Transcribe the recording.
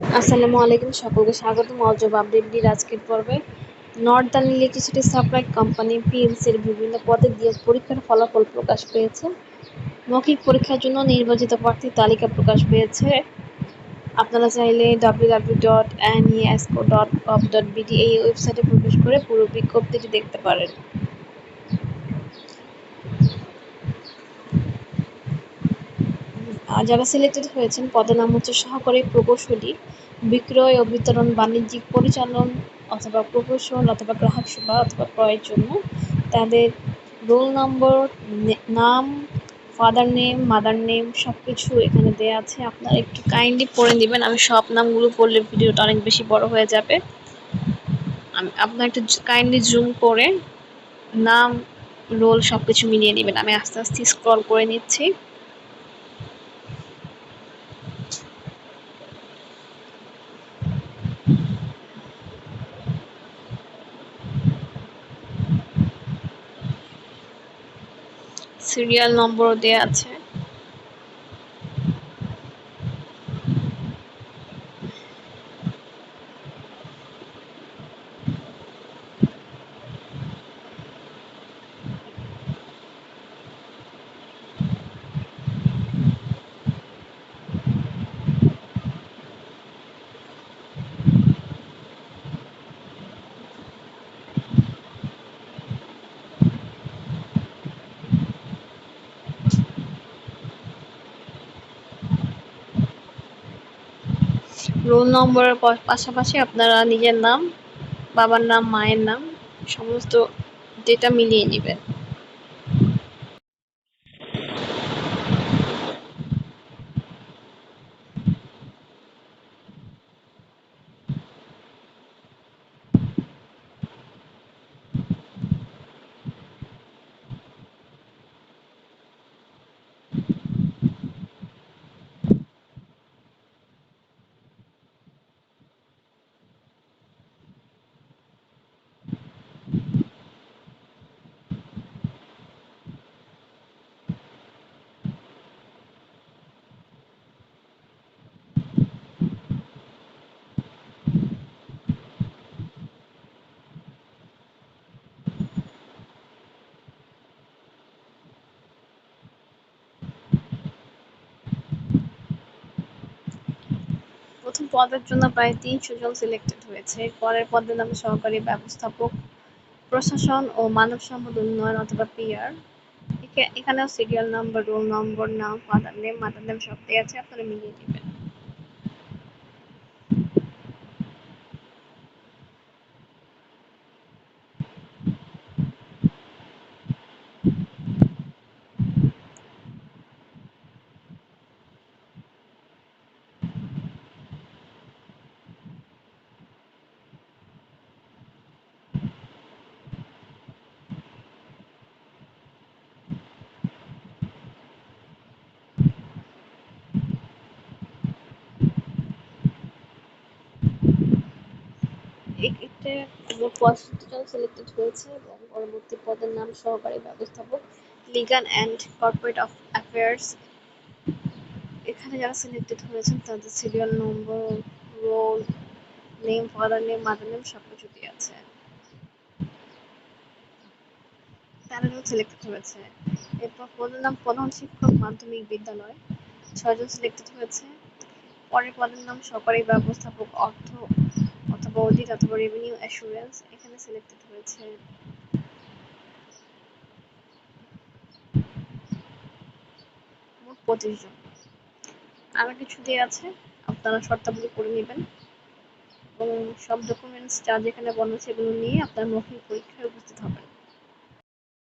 আসসালামু আলাইকুম, সকলকে স্বাগতম। অজব আপডেটটির আজকের পর্বে নর্দার্ন ইলেকট্রিসিটি সাপ্লাই কোম্পানি পিএলসির বিভিন্ন পদে দিয়ে পরীক্ষার ফলাফল প্রকাশ পেয়েছে। মৌখিক পরীক্ষার জন্য নির্বাচিত প্রার্থীর তালিকা প্রকাশ পেয়েছে। আপনারা চাইলে W W dot N dot এই ওয়েবসাইটে প্রবেশ করে পুরো বিজ্ঞপ্তিটি দেখতে পারেন। যারা সিলেক্টেড হয়েছেন, পদের নাম হচ্ছে সহকারী প্রকৌশলী, বিক্রয় ও বিতরণ বাণিজ্যিক পরিচালন অথবা প্রকৌশল অথবা গ্রাহক সেবা অথবা ক্রয়ের জন্য। তাদের রোল নম্বর নাম, ফাদার নেম, মাদার নেম সব কিছু এখানে দেওয়া আছে। আপনারা একটু কাইন্ডলি পড়ে নেবেন। আমি সব নামগুলো পড়লে ভিডিওটা অনেক বেশি বড় হয়ে যাবে। আমি আপনার একটু কাইন্ডলি জুম করে নাম রোল সব কিছু মিলিয়ে নেবেন। আমি আস্তে আস্তে স্ক্রল করে নিচ্ছি। সিরিয়াল নম্বরও দেওয়া আছে। রোল নম্বরের পাশাপাশি আপনারা নিজের নাম বাবার নাম মায়ের নাম সমস্ত ডেটা মিলিয়ে নেবেন। প্রথম পদের জন্য প্রায় তিনশো জন সিলেক্টেড হয়েছে। পরের পদের নাম সহকারী ব্যবস্থাপক, প্রশাসন ও মানব সম্পদ উন্নয়ন অথবা পিআর। এখানেও সিরিয়াল নাম্বার রোল নম্বর নাম ফাদার নেম মাদার নেম সব দেওয়া আছে, আপনারা মিলিয়ে নেবেন। এক্ষেত্রে মোট পঁয়ষট্টি জন সিলেক্টেড হয়েছে এবং পরবর্তী পদের নাম সহকারী ব্যবস্থাপক legal and corporate of affairs এখানে যারা সিলেক্টেড হয়েছেন, তাদের serial number roll name father name mother name সব কিছু দিয়ে আছে। সিলেক্টেড হয়েছে। এরপর পদের নাম প্রধান শিক্ষক মাধ্যমিক বিদ্যালয়। ছয়জন সিলেক্টেড হয়েছে। পরের পদের নাম সরকারি ব্যবস্থাপক অর্থ অথবা অডিট অথবা রেভিনিউ অ্যাসুরেন্স এখানে সিলেক্টেড হয়েছে। মোট পঁচিশ জন। আরও কিছু দিয়ে আছে, আপনারা শর্তাবলী করে নেবেন। এবং সব ডকুমেন্টস যা যেখানে বলা সেগুলো নিয়ে আপনার মৌখিক পরীক্ষায় উপস্থিত হবেন।